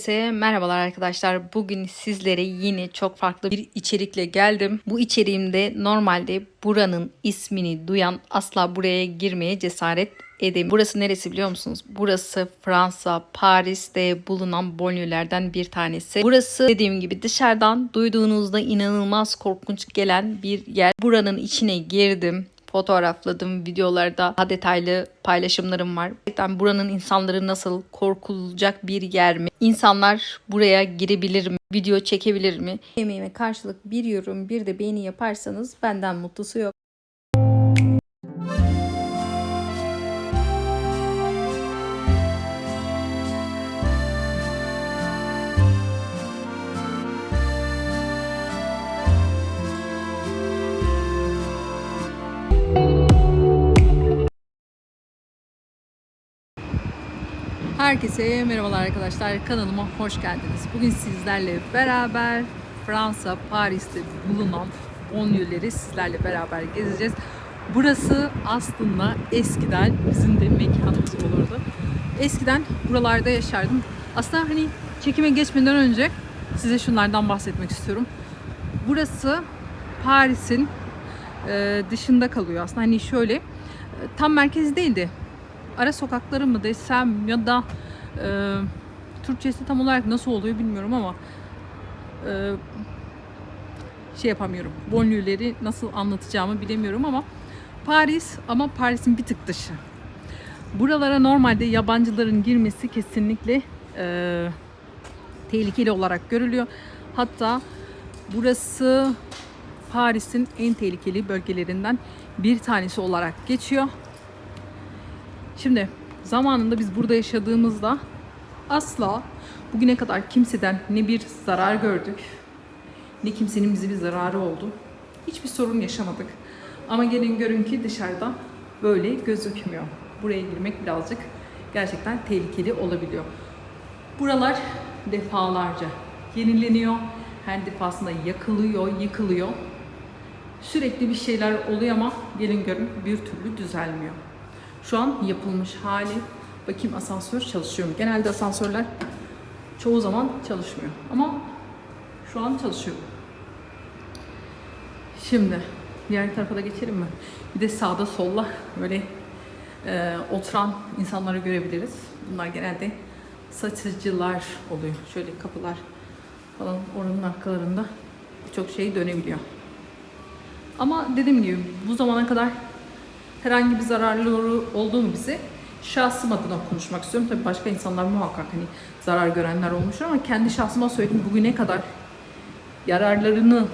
Herkese merhabalar arkadaşlar. Bugün sizlere yine çok farklı bir içerikle geldim. Bu içeriğimde normalde buranın ismini duyan asla buraya girmeye cesaret edemiyor. Burası neresi biliyor musunuz? Burası Fransa, Paris'te bulunan banliyölerden bir tanesi. Burası dediğim gibi dışarıdan duyduğunuzda inanılmaz korkunç gelen bir yer. Buranın içine girdim fotoğrafladım. Videolarda daha detaylı paylaşımlarım var. Gerçekten buranın insanları nasıl korkulacak bir yer mi? İnsanlar buraya girebilir mi? Video çekebilir mi? Emeğime karşılık bir yorum bir de beğeni yaparsanız benden mutlusu yok. Herkese merhabalar arkadaşlar. Kanalıma hoş geldiniz. Bugün sizlerle beraber Fransa, Paris'te bulunan banliyöleri sizlerle beraber gezeceğiz. Burası aslında eskiden bizim de mekanımız olurdu. Eskiden buralarda yaşardım. Aslında hani çekime geçmeden önce size şunlardan bahsetmek istiyorum. Burası Paris'in e, dışında kalıyor aslında. Hani şöyle e, tam merkez değildi ara sokakları mı desem ya da e, Türkçesi tam olarak nasıl oluyor bilmiyorum ama e, şey yapamıyorum. Bonlüleri nasıl anlatacağımı bilemiyorum ama Paris ama Paris'in bir tık dışı. Buralara normalde yabancıların girmesi kesinlikle e, tehlikeli olarak görülüyor. Hatta burası Paris'in en tehlikeli bölgelerinden bir tanesi olarak geçiyor. Şimdi zamanında biz burada yaşadığımızda asla bugüne kadar kimseden ne bir zarar gördük ne kimsenin bize bir zararı oldu. Hiçbir sorun yaşamadık. Ama gelin görün ki dışarıda böyle gözükmüyor. Buraya girmek birazcık gerçekten tehlikeli olabiliyor. Buralar defalarca yenileniyor. Her defasında yakılıyor, yıkılıyor. Sürekli bir şeyler oluyor ama gelin görün bir türlü düzelmiyor. Şu an yapılmış hali. Bakayım asansör çalışıyor mu? Genelde asansörler çoğu zaman çalışmıyor. Ama şu an çalışıyor. Şimdi diğer tarafa da geçelim mi? Bir de sağda solda böyle e, oturan insanları görebiliriz. Bunlar genelde satıcılar oluyor. Şöyle kapılar falan oranın arkalarında birçok şey dönebiliyor. Ama dediğim gibi bu zamana kadar herhangi bir zararları oldu mu bize şahsım adına konuşmak istiyorum. Tabii başka insanlar muhakkak hani zarar görenler olmuştur ama kendi şahsıma söyledim bugüne kadar yararlarını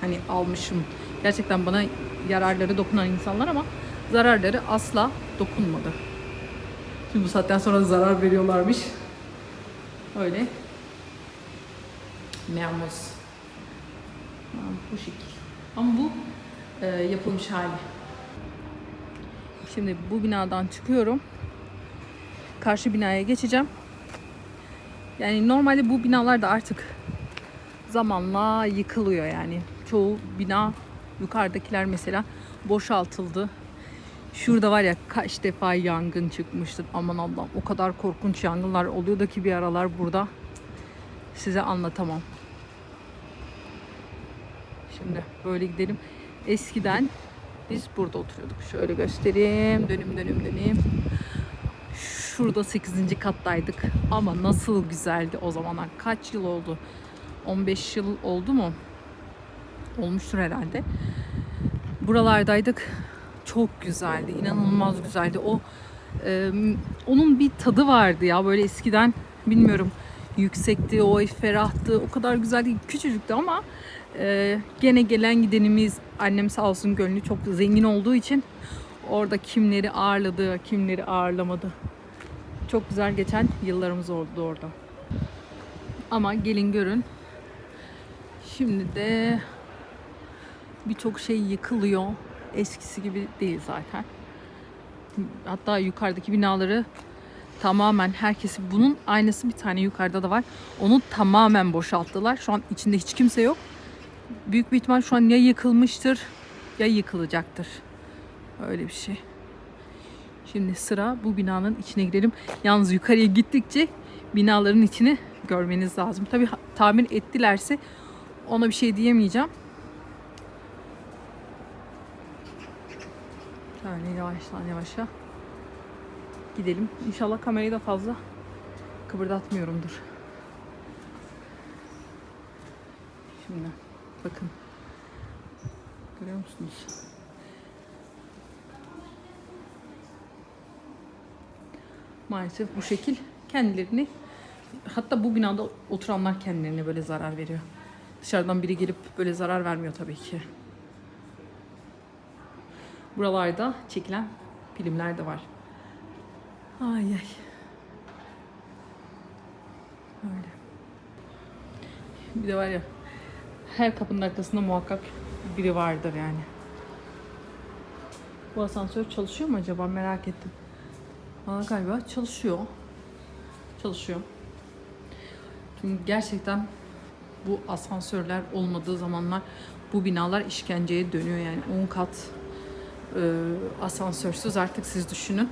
hani almışım. Gerçekten bana yararları dokunan insanlar ama zararları asla dokunmadı. Şimdi bu saatten sonra zarar veriyorlarmış. Öyle. Memuz. Bu şekil. Ama bu e, yapılmış hali. Şimdi bu binadan çıkıyorum. Karşı binaya geçeceğim. Yani normalde bu binalar da artık zamanla yıkılıyor yani. Çoğu bina yukarıdakiler mesela boşaltıldı. Şurada var ya kaç defa yangın çıkmıştır. Aman Allah'ım o kadar korkunç yangınlar oluyordu ki bir aralar burada. Size anlatamam. Şimdi böyle gidelim. Eskiden biz burada oturuyorduk. Şöyle göstereyim. Dönüm dönüm döneyim. Şurada 8. kattaydık. Ama nasıl güzeldi o zamanlar. Kaç yıl oldu? 15 yıl oldu mu? Olmuştur herhalde. Buralardaydık. Çok güzeldi. inanılmaz güzeldi. O e, onun bir tadı vardı ya böyle eskiden bilmiyorum yüksekti, o ferahtı, o kadar güzeldi. Küçücüktü ama e, gene gelen gidenimiz annem sağ olsun gönlü çok zengin olduğu için orada kimleri ağırladı, kimleri ağırlamadı. Çok güzel geçen yıllarımız oldu orada. Ama gelin görün. Şimdi de birçok şey yıkılıyor. Eskisi gibi değil zaten. Hatta yukarıdaki binaları tamamen herkesi bunun aynısı bir tane yukarıda da var. Onu tamamen boşalttılar. Şu an içinde hiç kimse yok. Büyük bir ihtimal şu an ya yıkılmıştır ya yıkılacaktır. Öyle bir şey. Şimdi sıra bu binanın içine girelim. Yalnız yukarıya gittikçe binaların içini görmeniz lazım. Tabii ha- tamir ettilerse ona bir şey diyemeyeceğim. Şöyle yavaştan yavaşa gidelim. İnşallah kamerayı da fazla kıpırdatmıyorumdur. Şimdi bakın. Görüyor musunuz? Maalesef bu şekil kendilerini hatta bu binada oturanlar kendilerine böyle zarar veriyor. Dışarıdan biri gelip böyle zarar vermiyor tabii ki. Buralarda çekilen filmler de var. Ay ay. Öyle. Bir de var ya her kapının arkasında muhakkak biri vardır yani. Bu asansör çalışıyor mu acaba merak ettim. Valla galiba çalışıyor. Çalışıyor. Çünkü gerçekten bu asansörler olmadığı zamanlar bu binalar işkenceye dönüyor yani 10 kat e, asansörsüz artık siz düşünün.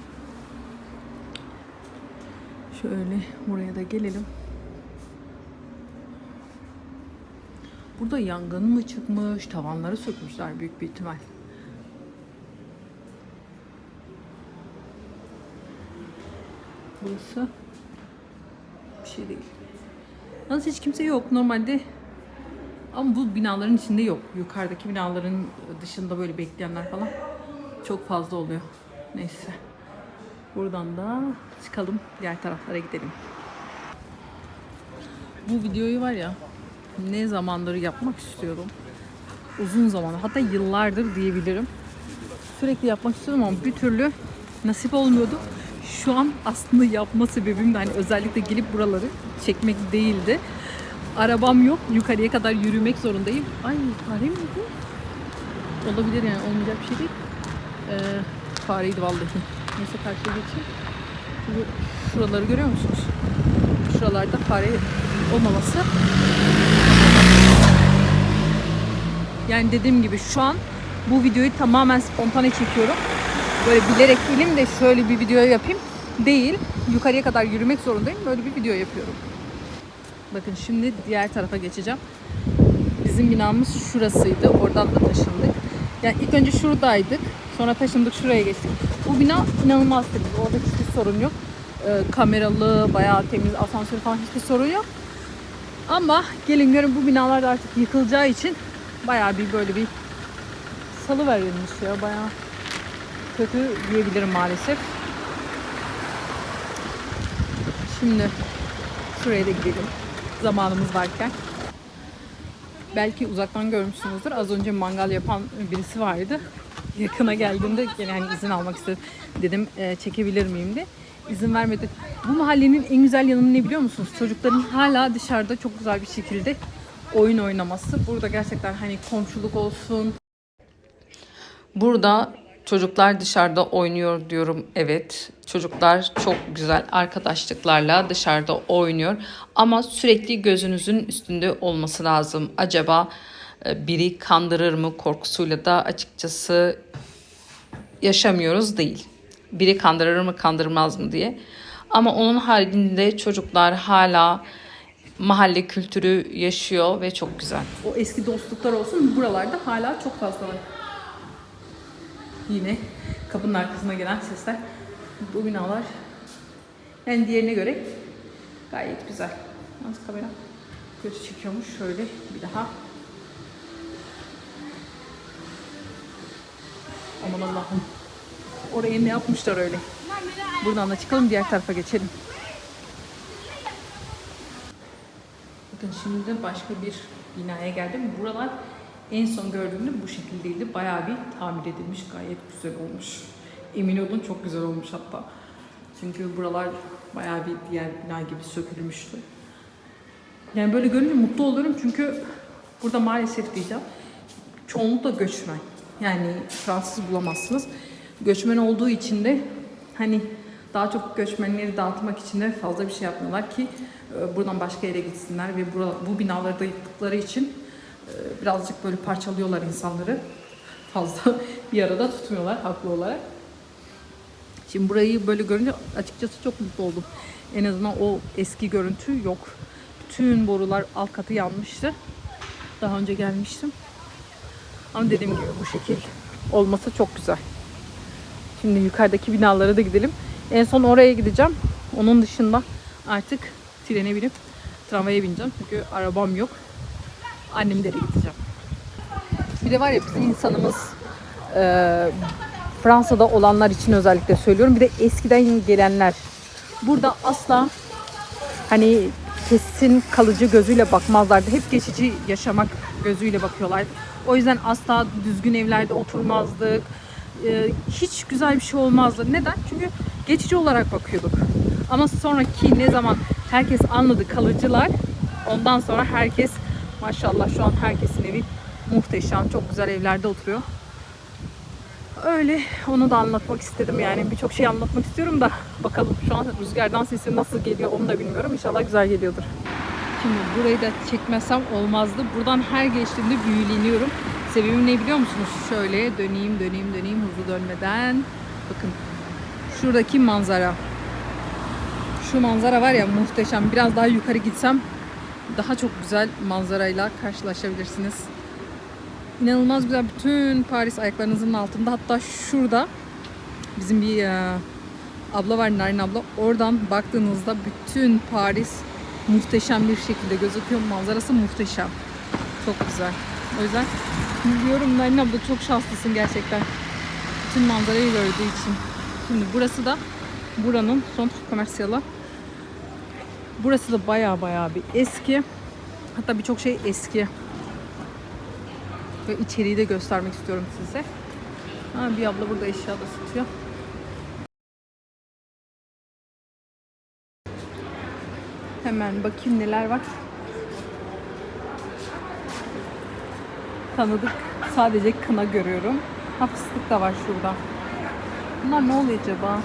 Şöyle buraya da gelelim. Burada yangın mı çıkmış? Tavanları sökmüşler büyük bir ihtimal. Burası bir şey değil. Yalnız hiç kimse yok normalde. Ama bu binaların içinde yok. Yukarıdaki binaların dışında böyle bekleyenler falan çok fazla oluyor. Neyse. Buradan da çıkalım. Diğer taraflara gidelim. Bu videoyu var ya ne zamandır yapmak istiyordum. Uzun zaman hatta yıllardır diyebilirim. Sürekli yapmak istiyordum ama bir türlü nasip olmuyordu. Şu an aslında yapma sebebim de hani özellikle gelip buraları çekmek değildi. Arabam yok. Yukarıya kadar yürümek zorundayım. Ay fare mi bu? Olabilir yani olmayacak bir şey değil. Ee, fareydi vallahi. Neyse karşıya geçeyim. Çünkü şuraları görüyor musunuz? Şuralarda fare olmaması. Yani dediğim gibi şu an bu videoyu tamamen spontane çekiyorum. Böyle bilerek elim de şöyle bir video yapayım değil. Yukarıya kadar yürümek zorundayım. Böyle bir video yapıyorum. Bakın şimdi diğer tarafa geçeceğim. Bizim binamız şurasıydı. Oradan da taşındık. Yani ilk önce şuradaydık. Sonra taşındık şuraya geçtik. Bu bina inanılmaz temiz. Orada hiçbir sorun yok. Ee, kameralı, bayağı temiz, asansör falan hiçbir sorun yok. Ama gelin görün bu binalar da artık yıkılacağı için bayağı bir böyle bir salı verilmiş ya. Bayağı kötü diyebilirim maalesef. Şimdi şuraya da gidelim. Zamanımız varken. Belki uzaktan görmüşsünüzdür. Az önce mangal yapan birisi vardı. Yakına geldiğimde hani izin almak istedim. Dedim e, çekebilir miyim de. İzin vermedi. Bu mahallenin en güzel yanı ne biliyor musunuz? Çocukların hala dışarıda çok güzel bir şekilde oyun oynaması. Burada gerçekten hani komşuluk olsun. Burada çocuklar dışarıda oynuyor diyorum. Evet. Çocuklar çok güzel arkadaşlıklarla dışarıda oynuyor. Ama sürekli gözünüzün üstünde olması lazım. Acaba biri kandırır mı korkusuyla da açıkçası yaşamıyoruz değil. Biri kandırır mı kandırmaz mı diye. Ama onun haricinde çocuklar hala mahalle kültürü yaşıyor ve çok güzel. O eski dostluklar olsun buralarda hala çok fazla var. Yine kapının arkasına gelen sesler. Bu binalar yani diğerine göre gayet güzel. Yalnız kamera kötü çekiyormuş. Şöyle bir daha. Aman Allah'ım. Oraya ne yapmışlar öyle? Buradan da çıkalım diğer tarafa geçelim. Bakın şimdi başka bir binaya geldim. Buralar en son gördüğümde bu şekildeydi. Bayağı bir tamir edilmiş. Gayet güzel olmuş. Emin olun çok güzel olmuş hatta. Çünkü buralar bayağı bir diğer bina gibi sökülmüştü. Yani böyle görünce mutlu oluyorum çünkü burada maalesef diyeceğim çoğunlukla göçmen. Yani Fransız bulamazsınız. Göçmen olduğu için de hani daha çok göçmenleri dağıtmak için de fazla bir şey yapmıyorlar ki e, buradan başka yere gitsinler ve bura- bu binaları da yıktıkları için e, birazcık böyle parçalıyorlar insanları. Fazla bir arada tutmuyorlar haklı olarak. Şimdi burayı böyle görünce açıkçası çok mutlu oldum. En azından o eski görüntü yok. bütün borular alt katı yanmıştı. Daha önce gelmiştim. Ama dediğim gibi bu şekil olması çok güzel. Şimdi yukarıdaki binalara da gidelim. En son oraya gideceğim. Onun dışında artık trene binip tramvaya bineceğim. Çünkü arabam yok. Annemlere gideceğim. Bir de var ya bizim insanımız e, Fransa'da olanlar için özellikle söylüyorum. Bir de eskiden gelenler. Burada asla hani kesin kalıcı gözüyle bakmazlardı. Hep geçici yaşamak gözüyle bakıyorlar. O yüzden asla düzgün evlerde oturmazdık. Ee, hiç güzel bir şey olmazdı. Neden? Çünkü geçici olarak bakıyorduk. Ama sonraki ne zaman herkes anladı kalıcılar ondan sonra herkes maşallah şu an herkesin evi muhteşem. Çok güzel evlerde oturuyor. Öyle onu da anlatmak istedim yani birçok şey anlatmak istiyorum da bakalım şu an rüzgardan sesi nasıl geliyor onu da bilmiyorum. İnşallah güzel geliyordur. Şimdi burayı da çekmezsem olmazdı. Buradan her geçtiğimde büyüleniyorum. Sebebi ne biliyor musunuz? Şöyle döneyim döneyim döneyim hızlı dönmeden. Bakın şuradaki manzara. Şu manzara var ya muhteşem. Biraz daha yukarı gitsem daha çok güzel manzarayla karşılaşabilirsiniz. İnanılmaz güzel bütün Paris ayaklarınızın altında. Hatta şurada bizim bir e, abla var Narin abla. Oradan baktığınızda bütün Paris muhteşem bir şekilde gözüküyor. Manzarası muhteşem. Çok güzel. O yüzden diyorum Narin abla çok şanslısın gerçekten. Bütün manzarayı gördüğü için. Şimdi burası da buranın son komersiyalı. Burası da baya baya bir eski. Hatta birçok şey eski. Ve içeriği de göstermek istiyorum size. Ha, bir abla burada eşya da satıyor. Hemen bakayım neler var. Tanıdık sadece kına görüyorum. Ha fıstık da var şurada. Bunlar ne oluyor acaba? Ha,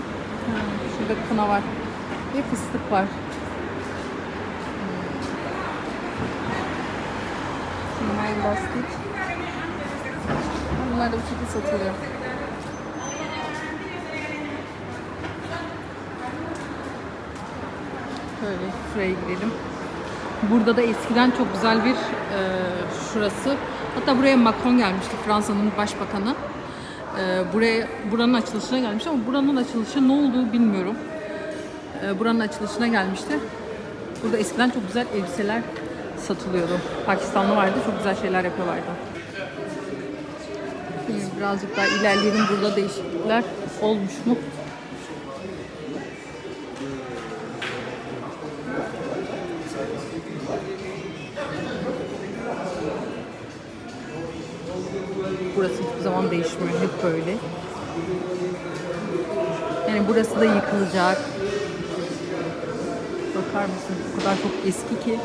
şurada kına var. Ve fıstık var. Bunlar lastik. Bunlar da bu şekilde satılıyor. Şöyle şuraya girelim. Burada da eskiden çok güzel bir e, şurası. Hatta buraya Macron gelmişti Fransa'nın başbakanı. E, buraya buranın açılışına gelmişti ama buranın açılışı ne olduğu bilmiyorum. E, buranın açılışına gelmişti. Burada eskiden çok güzel elbiseler satılıyordu. Pakistanlı vardı, çok güzel şeyler yapıyorlardı. Şimdi birazcık daha ilerleyelim. Burada değişiklikler olmuş mu? Burası hiçbir zaman değişmiyor. Hep böyle. Yani burası da yıkılacak. Bakar mısın? O kadar çok eski ki.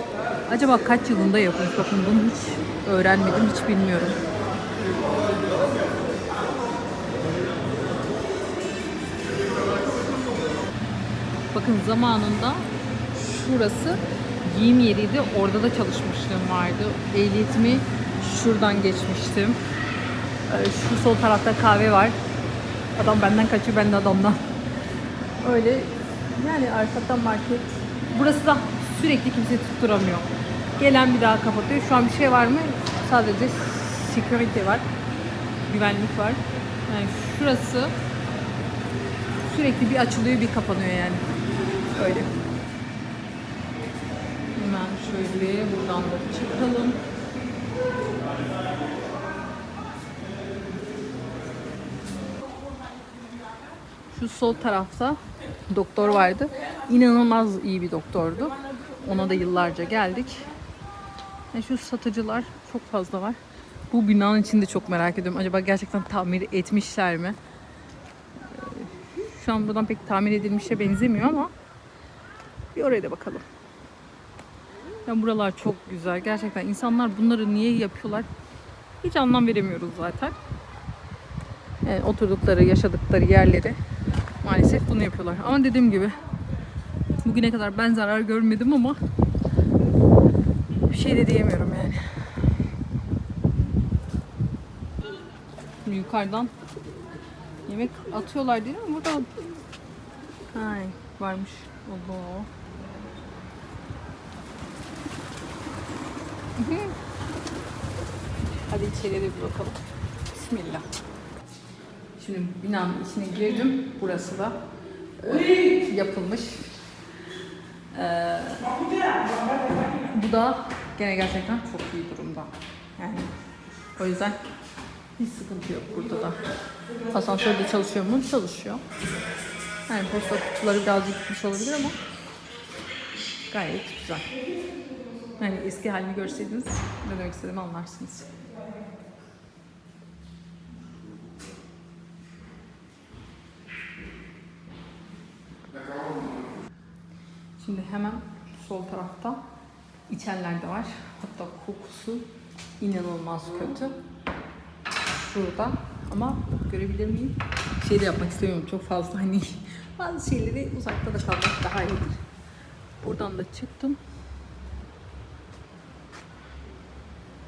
Acaba kaç yılında yapılmış? Bakın bunu hiç öğrenmedim, hiç bilmiyorum. Bakın zamanında şurası giyim yeriydi. Orada da çalışmışlığım vardı. Ehliyetimi şuradan geçmiştim. Ee, Şu sol tarafta kahve var. Adam benden kaçıyor, ben de adamdan. Öyle yani arkadan market. Burası da sürekli kimse tutturamıyor. Gelen bir daha kapatıyor. Şu an bir şey var mı? Sadece security var. Güvenlik var. Yani şurası sürekli bir açılıyor bir kapanıyor yani. Öyle. Hemen şöyle buradan da çıkalım. Şu sol tarafta doktor vardı. İnanılmaz iyi bir doktordu. Ona da yıllarca geldik. Yani şu satıcılar çok fazla var. Bu binanın içinde çok merak ediyorum. Acaba gerçekten tamir etmişler mi? Ee, Şu an buradan pek tamir edilmişe benzemiyor ama bir oraya da bakalım. Ya buralar çok güzel. Gerçekten insanlar bunları niye yapıyorlar? Hiç anlam veremiyoruz zaten. Yani oturdukları, yaşadıkları yerleri maalesef bunu yapıyorlar. Ama dediğim gibi bugüne kadar ben zarar görmedim ama bir şey de diyemiyorum yani. Yukarıdan yemek atıyorlar değil mi? Burada Ay, varmış. Allah. Hadi içeriye de bir bakalım. Bismillah. Şimdi binanın içine girdim. Burası da e, yapılmış. Ee, bu da gene gerçekten çok iyi durumda. Yani o yüzden hiç sıkıntı yok burada da. Asansör de çalışıyor mu? Çalışıyor. Yani posta kutuları birazcık gitmiş olabilir ama gayet güzel. Yani eski halini görseydiniz ne demek istediğimi anlarsınız. Şimdi hemen sol tarafta içenler de var. Hatta kokusu inanılmaz kötü. Şurada ama görebilir miyim? Şey de yapmak istemiyorum çok fazla hani bazı şeyleri uzakta da kalmak daha iyidir. Buradan da çıktım.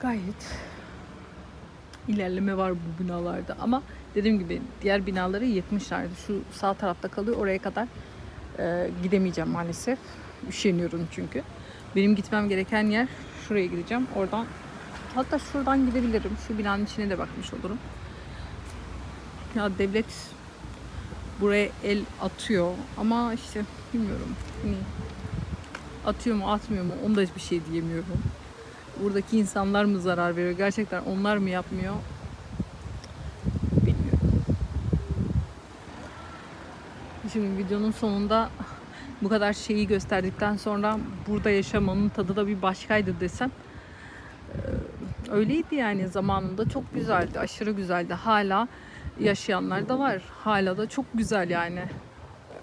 Gayet ilerleme var bu binalarda ama dediğim gibi diğer binaları yıkmışlardı. Şu sağ tarafta kalıyor oraya kadar e, gidemeyeceğim maalesef. Üşeniyorum çünkü. Benim gitmem gereken yer şuraya gideceğim. Oradan hatta şuradan gidebilirim. Şu binanın içine de bakmış olurum. Ya devlet buraya el atıyor ama işte bilmiyorum. Hani atıyor mu atmıyor mu onu da hiçbir şey diyemiyorum. Buradaki insanlar mı zarar veriyor? Gerçekten onlar mı yapmıyor? Bilmiyorum. Şimdi videonun sonunda bu kadar şeyi gösterdikten sonra burada yaşamanın tadı da bir başkaydı desem öyleydi yani zamanında çok güzeldi, aşırı güzeldi. Hala yaşayanlar da var. Hala da çok güzel yani.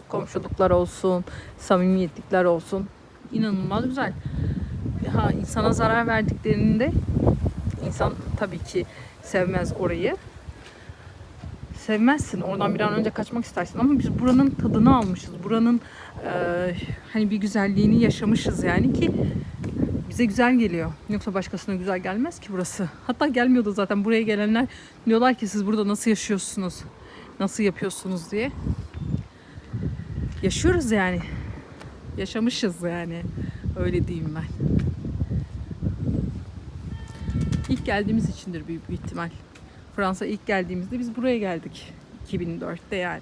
Komşuluklar olsun, samimiyetlikler olsun. İnanılmaz güzel. Ha insana zarar verdiklerinde insan tabii ki sevmez orayı. Sevmezsin. Oradan bir an önce kaçmak istersin. Ama biz buranın tadını almışız. Buranın eee, hani bir güzelliğini yaşamışız yani ki bize güzel geliyor. Yoksa başkasına güzel gelmez ki burası. Hatta gelmiyordu zaten. Buraya gelenler diyorlar ki siz burada nasıl yaşıyorsunuz? Nasıl yapıyorsunuz diye. Yaşıyoruz yani. Yaşamışız yani. Öyle diyeyim ben. İlk geldiğimiz içindir büyük bir ihtimal. Fransa ilk geldiğimizde biz buraya geldik. 2004'te yani.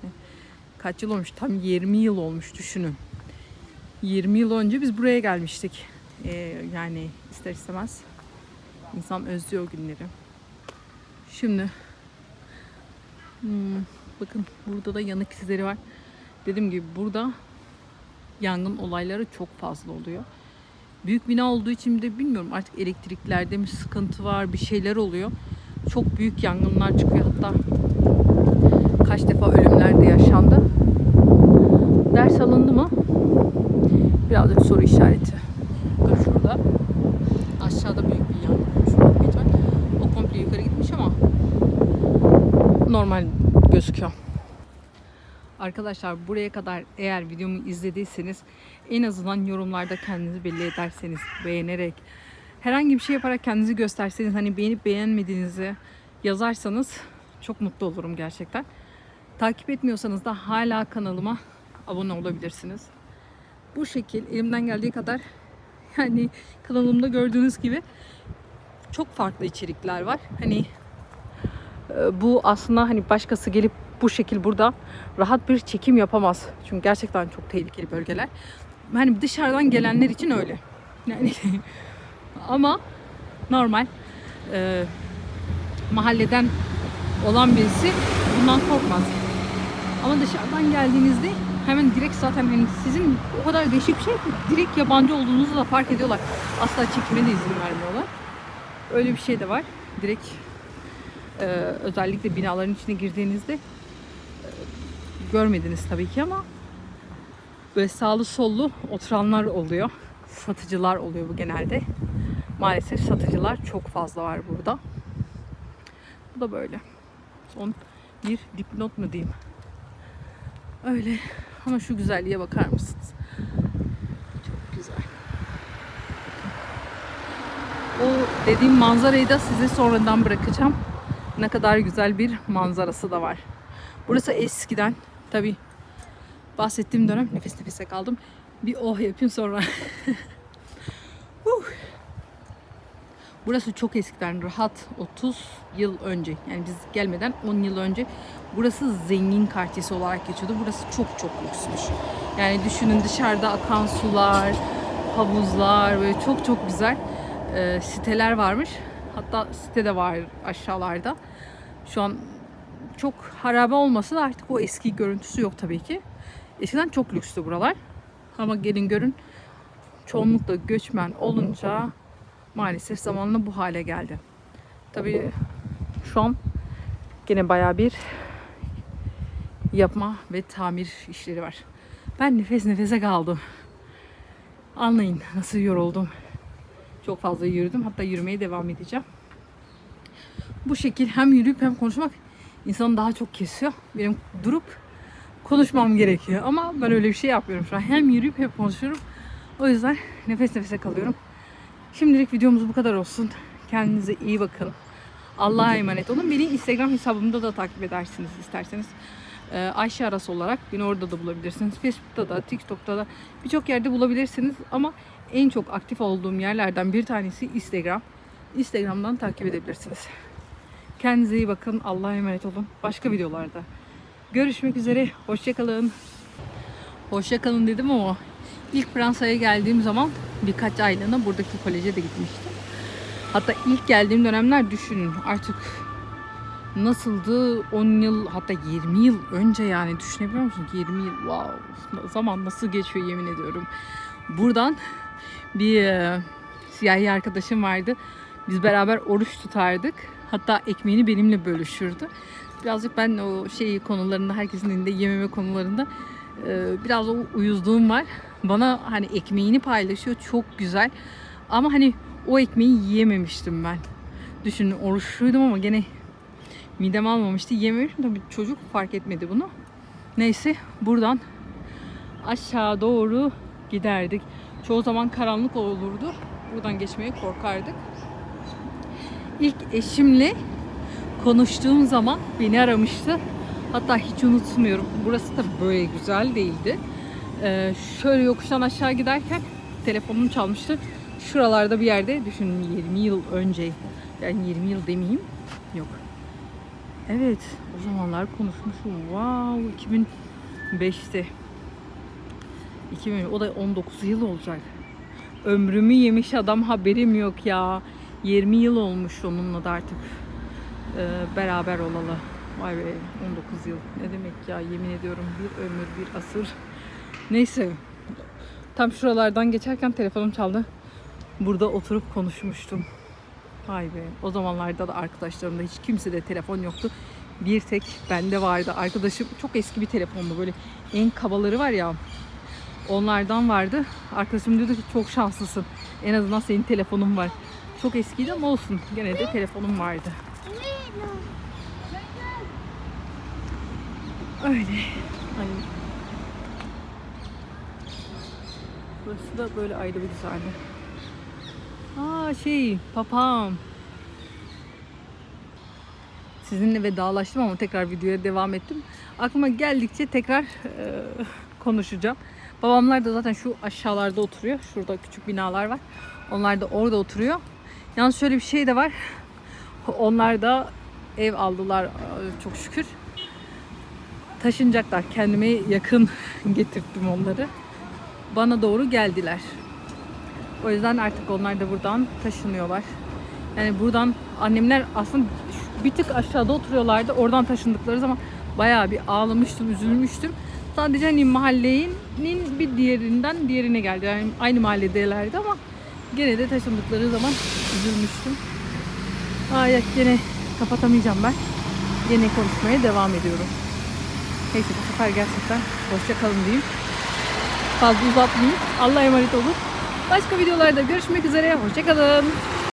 Kaç yıl olmuş? Tam 20 yıl olmuş düşünün. 20 yıl önce biz buraya gelmiştik. Ee, yani ister istemez insan özlüyor o günleri. Şimdi hmm, bakın burada da yanık izleri var. Dediğim gibi burada yangın olayları çok fazla oluyor. Büyük bina olduğu için de bilmiyorum artık elektriklerde mi sıkıntı var bir şeyler oluyor. Çok büyük yangınlar çıkıyor hatta kaç defa ölümler de yaşandı. Ders alındı mı? Birazcık soru işareti. Dur şurada. Aşağıda büyük bir yangın olmuş. O komple yukarı gitmiş ama normal gözüküyor. Arkadaşlar buraya kadar eğer videomu izlediyseniz en azından yorumlarda kendinizi belli ederseniz beğenerek herhangi bir şey yaparak kendinizi gösterseniz hani beğenip beğenmediğinizi yazarsanız çok mutlu olurum gerçekten. Takip etmiyorsanız da hala kanalıma abone olabilirsiniz. Bu şekil elimden geldiği kadar yani kanalımda gördüğünüz gibi çok farklı içerikler var. Hani e, bu aslında hani başkası gelip bu şekil burada rahat bir çekim yapamaz. Çünkü gerçekten çok tehlikeli bölgeler. Hani dışarıdan gelenler için öyle. Yani ama normal e, mahalleden olan birisi bundan korkmaz. Ama dışarıdan geldiğinizde hemen direkt zaten hani sizin o kadar değişik bir şey ki direkt yabancı olduğunuzu da fark ediyorlar. Asla çekime de izin vermiyorlar. Öyle bir şey de var. Direkt e, özellikle binaların içine girdiğinizde e, görmediniz tabii ki ama böyle sağlı sollu oturanlar oluyor. Satıcılar oluyor bu genelde. Maalesef satıcılar çok fazla var burada. Bu da böyle. Son bir dipnot mu diyeyim. Öyle. Ama şu güzelliğe bakar mısınız? Çok güzel. O dediğim manzarayı da size sonradan bırakacağım. Ne kadar güzel bir manzarası da var. Burası eskiden tabi bahsettiğim dönem nefes nefese kaldım. Bir oh yapayım sonra. Huh. Burası çok eskiden rahat 30 yıl önce yani biz gelmeden 10 yıl önce burası zengin kartesi olarak geçiyordu. Burası çok çok lüksmüş. Yani düşünün dışarıda akan sular, havuzlar böyle çok çok güzel e, siteler varmış. Hatta site de var aşağılarda. Şu an çok harabe olmasa da artık o eski görüntüsü yok tabii ki. Eskiden çok lükstü buralar. Ama gelin görün çoğunlukla göçmen olunca maalesef zamanla bu hale geldi. Tabii şu an gene baya bir yapma ve tamir işleri var. Ben nefes nefese kaldım. Anlayın nasıl yoruldum. Çok fazla yürüdüm. Hatta yürümeye devam edeceğim. Bu şekil hem yürüyüp hem konuşmak insanı daha çok kesiyor. Benim durup konuşmam gerekiyor. Ama ben öyle bir şey yapmıyorum şu an. Hem yürüyüp hem konuşuyorum. O yüzden nefes nefese kalıyorum. Şimdilik videomuz bu kadar olsun. Kendinize iyi bakın. Allah'a emanet olun. Beni Instagram hesabımda da takip edersiniz isterseniz. Ee, Ayşe Aras olarak beni orada da bulabilirsiniz. Facebook'ta da, TikTok'ta da birçok yerde bulabilirsiniz. Ama en çok aktif olduğum yerlerden bir tanesi Instagram. Instagram'dan takip edebilirsiniz. Kendinize iyi bakın. Allah'a emanet olun. Başka videolarda. Görüşmek üzere. Hoşçakalın. Hoşçakalın dedim ama ilk Fransa'ya geldiğim zaman birkaç aylığına buradaki koleje de gitmiştim. Hatta ilk geldiğim dönemler düşünün artık nasıldı 10 yıl hatta 20 yıl önce yani düşünebiliyor musunuz? 20 yıl wow zaman nasıl geçiyor yemin ediyorum. Buradan bir e, siyahi arkadaşım vardı. Biz beraber oruç tutardık. Hatta ekmeğini benimle bölüşürdü. Birazcık ben o şey konularında herkesin elinde yememe konularında e, biraz o uyuzluğum var. Bana hani ekmeğini paylaşıyor çok güzel. Ama hani o ekmeği yiyememiştim ben. Düşünün oruçluydum ama gene midem almamıştı. Yememiştim tabii çocuk fark etmedi bunu. Neyse buradan aşağı doğru giderdik. Çoğu zaman karanlık olurdu. Buradan geçmeye korkardık. İlk eşimle konuştuğum zaman beni aramıştı. Hatta hiç unutmuyorum. Burası da böyle güzel değildi. Ee, şöyle yokuştan aşağı giderken telefonum çalmıştı. Şuralarda bir yerde düşünün 20 yıl önce. Yani 20 yıl demeyeyim. Yok. Evet. O zamanlar konuşmuşum. Wow. 2005'te. 2000, o da 19 yıl olacak. Ömrümü yemiş adam haberim yok ya. 20 yıl olmuş onunla da artık e, beraber olalı. Vay be 19 yıl. Ne demek ya yemin ediyorum bir ömür bir asır. Neyse. Tam şuralardan geçerken telefonum çaldı. Burada oturup konuşmuştum. Vay be. O zamanlarda da arkadaşlarımda hiç kimsede telefon yoktu. Bir tek bende vardı. Arkadaşım çok eski bir telefondu. Böyle en kabaları var ya. Onlardan vardı. Arkadaşım diyordu ki çok şanslısın. En azından senin telefonun var. Çok eskiydi ama olsun. Gene de telefonum vardı. Öyle. Ay. Burası da böyle ayrı bir güzeldi. Aa şey papağan. Sizinle vedalaştım ama tekrar videoya devam ettim. Aklıma geldikçe tekrar e, konuşacağım. Babamlar da zaten şu aşağılarda oturuyor. Şurada küçük binalar var. Onlar da orada oturuyor. Yalnız şöyle bir şey de var. Onlar da ev aldılar e, çok şükür. Taşınacaklar. Kendime yakın getirttim onları. Bana doğru geldiler. O yüzden artık onlar da buradan taşınıyorlar. Yani buradan annemler aslında bir tık aşağıda oturuyorlardı. Oradan taşındıkları zaman bayağı bir ağlamıştım, üzülmüştüm. Sadece hani mahallenin bir diğerinden diğerine geldi. Yani aynı mahalledelerdi ama gene de taşındıkları zaman üzülmüştüm. Ay gene kapatamayacağım ben. Gene konuşmaya devam ediyorum. Neyse bu sefer gerçekten hoşça kalın diyeyim. Fazla uzatmayayım. Allah'a emanet olun. Başka videolarda görüşmek üzere. Hoşçakalın.